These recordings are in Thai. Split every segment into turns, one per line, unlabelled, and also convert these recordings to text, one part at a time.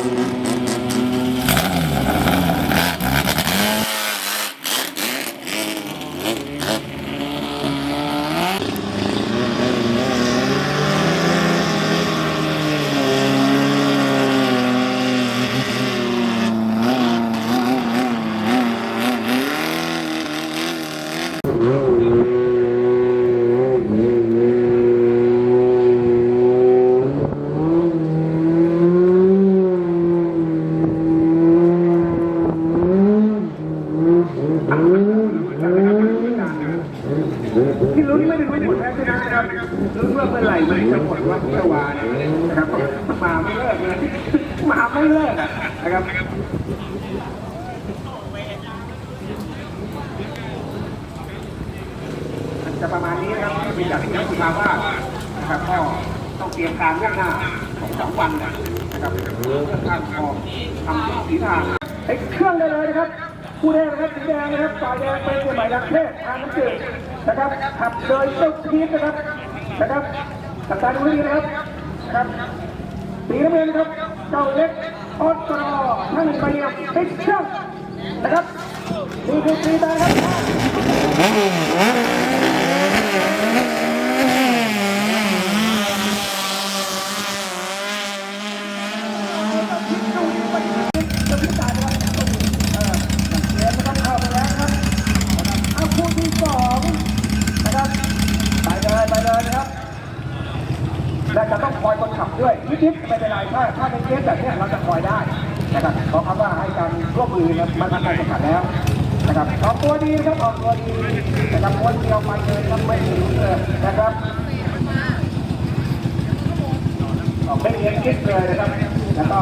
Thank you. จะประมาณนี้นะครับเป็นจากที่นักกีฬาว่านะครับก็ต้องเตรียมการล่วงหน้าของสองวันนะครับเพื่อการออกทำทุกสีทางไอ้เครื่องได้เลยนะครับผู้แดงนะครับสีแดงนะครับฝ่ายแดงเป็นเชียงใหม่รักเทศทางน้ำจืดนะครับขับโดยเจ้าพีทนะครับนะครับตัดตาดูให้ดีนะครับนะครับสีน้ำเงินนะครับเจ้าเล็กออสตรอท่านไปเรียมติดเครื่องนะครับนี่คือสีแดงครับจะพิจารณาครับ แล้วครับเอาคู่ที่สองนะครับไปเลยไปเลยนะครับและจะต้องคอยคนขับด้วยนิดๆไม่เป็นไรถ้าถ้าในเกมแบบเนี้ยเราจะคอยได้นะครับเพราะคำว่าให้การร่วมมือนะมันทำการแข่งขันแล้ว นะครับออกตัวดีครับออกตัวดีนะครับวนเดียวไปเลยครับไม่ถึงเลยนะครับออกไม่เอียงคิดเลยนะครับแล้วก็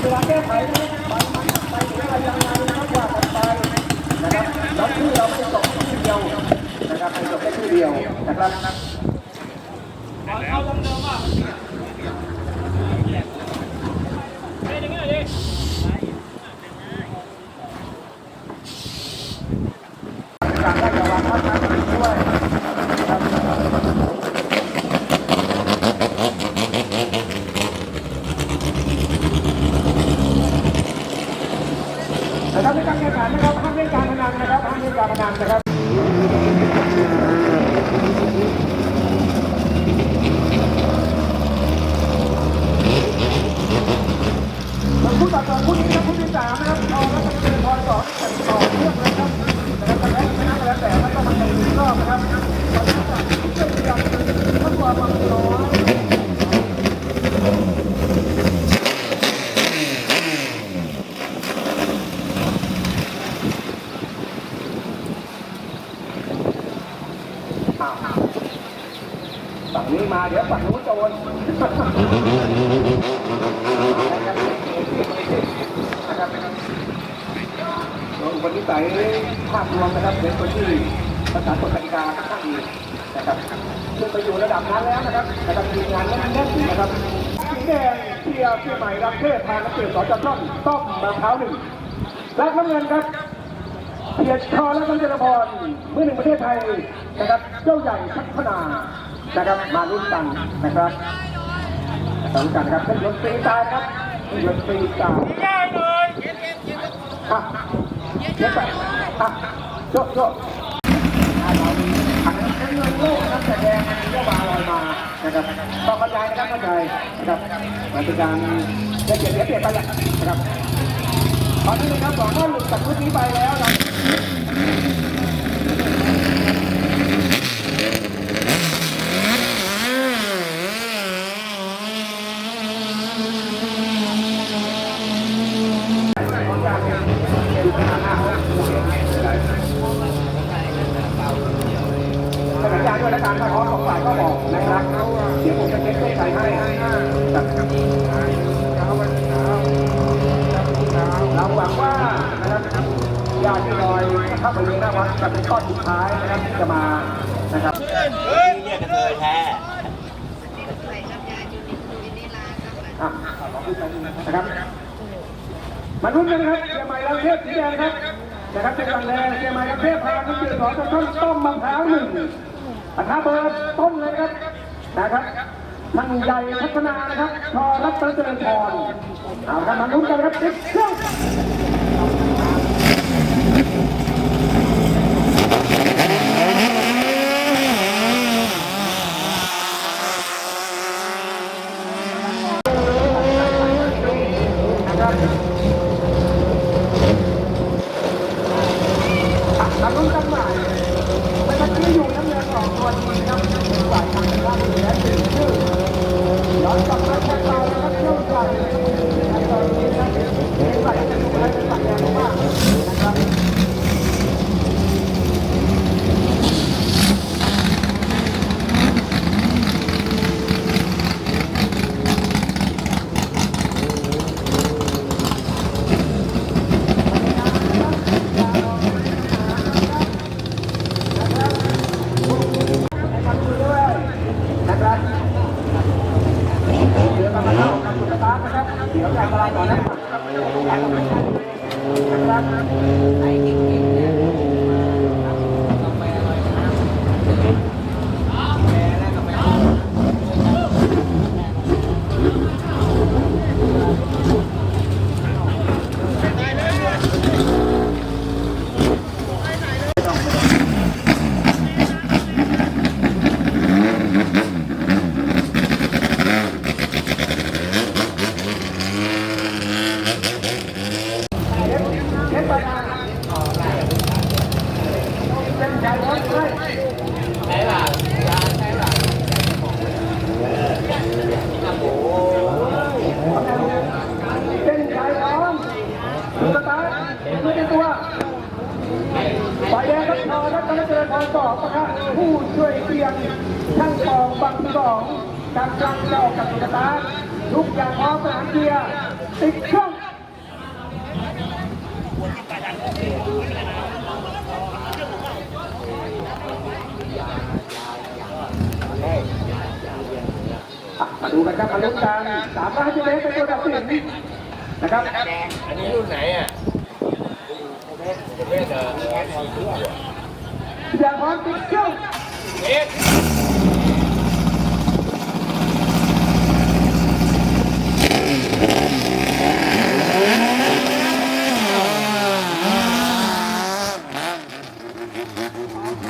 เวลาแก้ไขนะครับไปมันไปหรืออะไรยังไงนะครับว่ากันไปนะครับแล้วชื่อเราไม่ได้จบชื่อเดียวนะครับไม่จบแค่ชื่อเดียวนะครับการได้ระวังท่านนั้นด้วยนะครับ นะครับในการแข่งขันนะครับห้ามเล่นการพนันนะครับห้ามเล่นการพนันนะครับ สอไปคู่นี้นะครับคู่ที่สามนะครับทองและเป็นพรสองต่อเรื่องนะครับนะครับแต่แพ้ชนะก็แล้วแต่แล้ก็มาในรอบนะครับตอนนี้จะเชื่อมกันมากกว่าบางน้อยอ้าวฝั่งนี้มาเดี๋ยวฝั่งนู้นโจร นะครับ วันนี้ใส่ภาพรวมนะครับเป็นคนที่ภาษากฎกติกาค่อนข้างดีนะครับซึ่งไปอยู่ระดับนั้นแล้วนะครับนะครับทีมงานแน่นแน่นนะครับสีแดงเชียร์เชียร์ใหม่รักเทศทางนักเตะสอจต้นต้อมมะพร้าวหนึ่งและน้ำเงินครับเพียรชอและกัญจนพรมือหนึ่งประเทศไทยนะครับเจ้าใหญ่พัฒนานะครับมารุ่นกันนะครับสำคัญครับเครื่องยนตรีตล์ครับยศตีตล์ง่ายเลย อะเย็บไปะโจ๊ะโจ๊ะอะเราอันนั้นเป็นเงินโลกนะครับแต่แดงมันมีเยาบาลอยมานะครับต้องเข้าใจนะครับเข้าใจนะครับมันเป็นการเสียเปลี่ยนเปลี่ยนไปแหละนะครับตอนนี้นะครับสองท่านหลุดจากพื้นนี้ไปแล้วนะ ด้วยและการถ้าขอสองฝ่ายก็บอกนะครับ เดี๋ยวผมจะเช็คให้ใครให้เราหวังว่านะครับญาติลอยเข้าไปเลี้ยงหน้าวัดจะเป็นข้อสุดท้ายนะครับที่จะมานะครับ
เรียกกันเลยแท้
อะนะครับมาลุ้นกันนะครับเชียร์ใหม่เราเทพสีแดงครับนะครับเป็นตังแรงเชียงใหม่กับเทพพาน้ำจืดสองต้นต้มมะพร้าวหนึ่ง อัตราเบอร์ต้นเลยครับนะครับท่านใหญ่พัฒนานะครับทอรัตนเจริญพรเอาละมาลุ้นกันครับติดเครื่อง Oh. รัตนเจริญพรสอบนะครับผู้ช่วยเกียงช่างปองบังสองการกลางจะออกกับตุ๊กตาทุกอย่างพร้อมสนามเกียร์ติดเครื่องมาดูกันครับมาลุ้นกันสามร้อยห้าสิบเมตรเป็นตัวตัดสินนะครับ
อันนี้รุ่นไหนอะประเภทเอ่อแอดซีทู อ
ย่างพร้อมติดเครื่อง
เอ็ก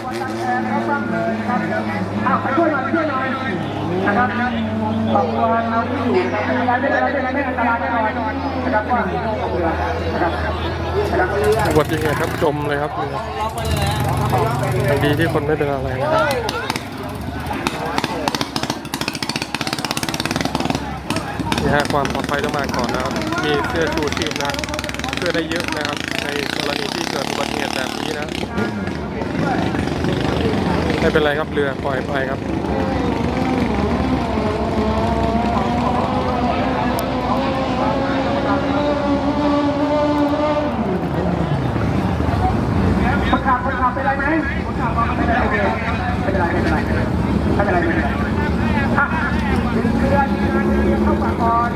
วันตั้งแทนนะครับตั้งเลยนะครับอ้าวไปช่วยหน่อยช่วยหน่อย นะครับสองตัวเราที่อยู่นะครับไม่เป็นไรไม่เป็นไรไม่เป็นไรไม่อันตรายแน่นอนนะครับว่าเรือนะครับนะครับอุ
บัติเหตุครับจมเลยครับเรือดีที่คนไม่เป็นอะไรนะครับนี่ฮะความปลอดภัยต้องมาก่อนนะครับ มีเสื้อชูชีพนะเพื่อได้เยอะนะครับ ในกรณีที่เกิดอุบัติเหตุแบบนี้นะไม่เป็นไรครับเรือปล่อยไปครับ
คนขับคนขับ เป็นไรไหมคนขับไม่เป็นไรโอเคไม่เป็นไรไม่เป็นไรไม่เป็นไรไม่เป็นไรอะเรือดึงเรือดึงเรือเข้าปากก่อน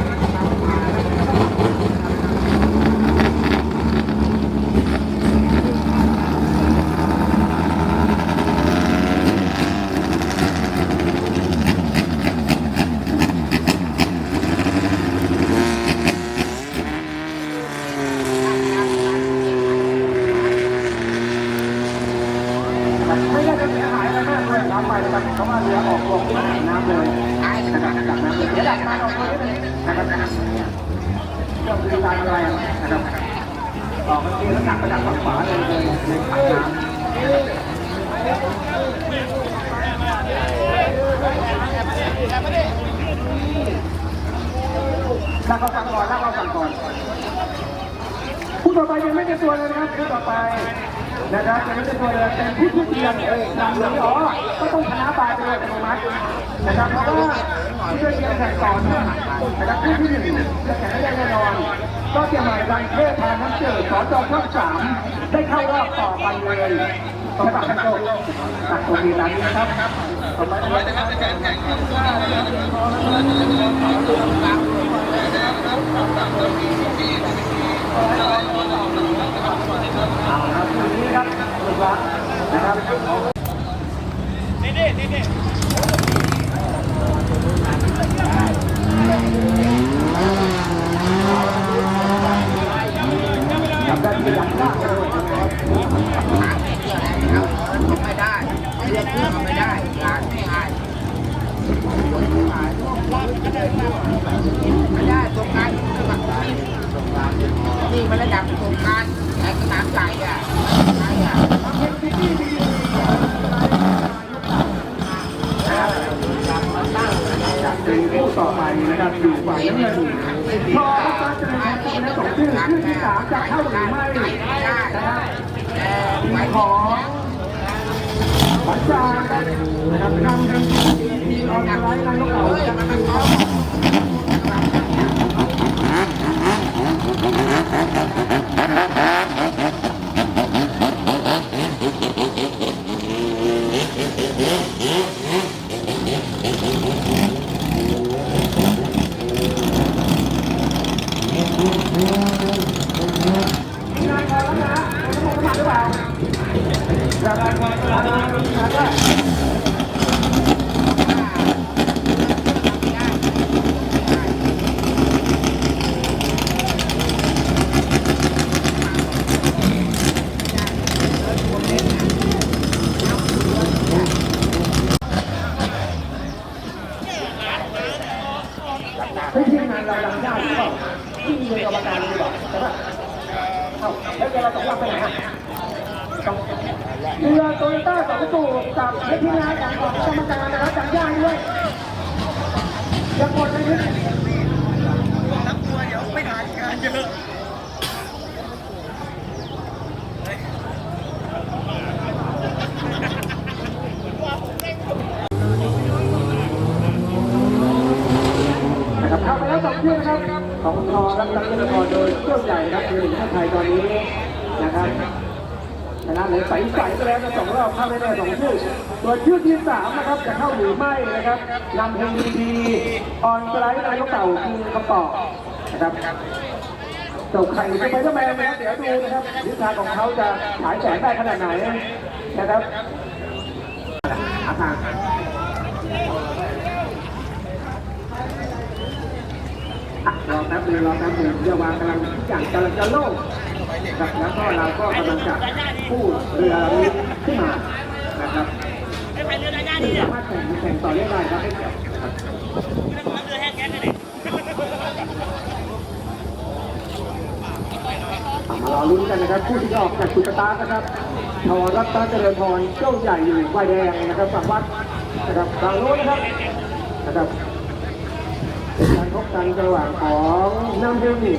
ไม่ได้จะเสียหายอะไรมากเลยน้ำไปนะค เรือออกตัวจากน้ำเลยนะครับจากน้ำเลยเดี๋ยวดับมาออกตัวนิดนึงนะครับเครื่องบริการอะไรนะครับออกมันเรือแล้วดับไปดับฝั่งขวาเลยเลยในถังน้ำลากเขาสั่งก่อนลากเขาสั่งก่อนผู้ต่อไปยังไม่ได้ตัวเลยนะครับผู้ต่อไป นะครับยังไม่ได้ตัวเลยเป็นผู้ทุกเรียนนำเลยอ๋อก็ต้องชนะไปเลยอัตโนมัตินะครับเพราะว่าผู้ช่เรียนแข่งต่อเนื่องนะครับผู้ที่หนึ่งจะแข่งได้แน่นอน ก็เชียงใหม่รังเทพพาน้ำเจิดสอจอช่องสามได้เข้ารอบต่อไปเลยต้องตัดให้โชคตัดตัดตามนี้นะครับต่อไปนะครับเอาละครับทีนี้ครับสุดละนะครับ จับได้ที่หลังล่างเลยนะครับ
ไม่ได้เรียกชื่อก็ไม่ได้หลา นไม่ได้ไม่ได้ตรงกลารสมัครนี่มันระดับตรงการแต่สนามใหญ่อะใช่อะ
จากเป็นคู่ต่อไปนะครับอยู่ฝ่ายน้ำเงินพอการเจริญพันธุ์เป็นสองชื่อชื่อที่สามจะเข้าหรือไม่นะครับ
แต่
ที
ไว้
ม
ขอ
ง ปัจจานะครับนำเป็นทีมออนไลน์นายกเขาจะเป็นเขา มีงานพอแล้วนะต้องมาหรือเปล่าจากงานพอแล้ว นะมีงานว่า เฮ้ยทีมงานเราดังยากหรือเปล่าที่มีกรรมการหรือเปล่าใช่ปะเอ้าแล้วเดี๋ยวเราตกรอบไปไหนอะต้องเรือโต โยต้าสองประตูกับให้ทีมงานของของกรรมการนะครับดังยากด้วยอย่ากดเลยนิดนะครับเข้าไปแล้วสองเชื่อนะครับของทอครับตังเงินทอโดยเครื่องใหญ่ครับคือหนึ่งชาติไทยตอนนี้นะครับ ชนะเลย ใสใสไปแล้วนะสองรอบเข้าได้แน่สองชื่อส่วนชื่อทีสามนะครับจะเข้าหรือไม่นะครับนำเพลงดีๆออนสไลด์นายกเต่าคือกระป๋องนะครับเจ้าไข่จะไปเจ้าแมนะครับเดี๋ยวดูนะครับทิศทางของเขาจะฉายแสงได้ขนาดไหนนะครับอาคารรอแป๊บนึงรอแป๊บนึงเรือวางกำลังทุกอย่างกำลังจะโล่ง ครับแล้วก็เราก็กำลังจะกู้เรือลำนี้ขึ้นมานะครับซึ่งสามารถแข่งแข่งต่อได้ได้ครับไม่เกี่ยวนะครับมารอลุ้นกันนะครับผู้ที่ออกจากสุกตาร์นะครับทอรัตนเจริญพรเจ้าใหญ่อยู่ไฟแดงนะครับฝั่งวัดนะครับฝั่งโน้นนะครับนะครับการพบกันระหว่างของน้ำเฮลนี่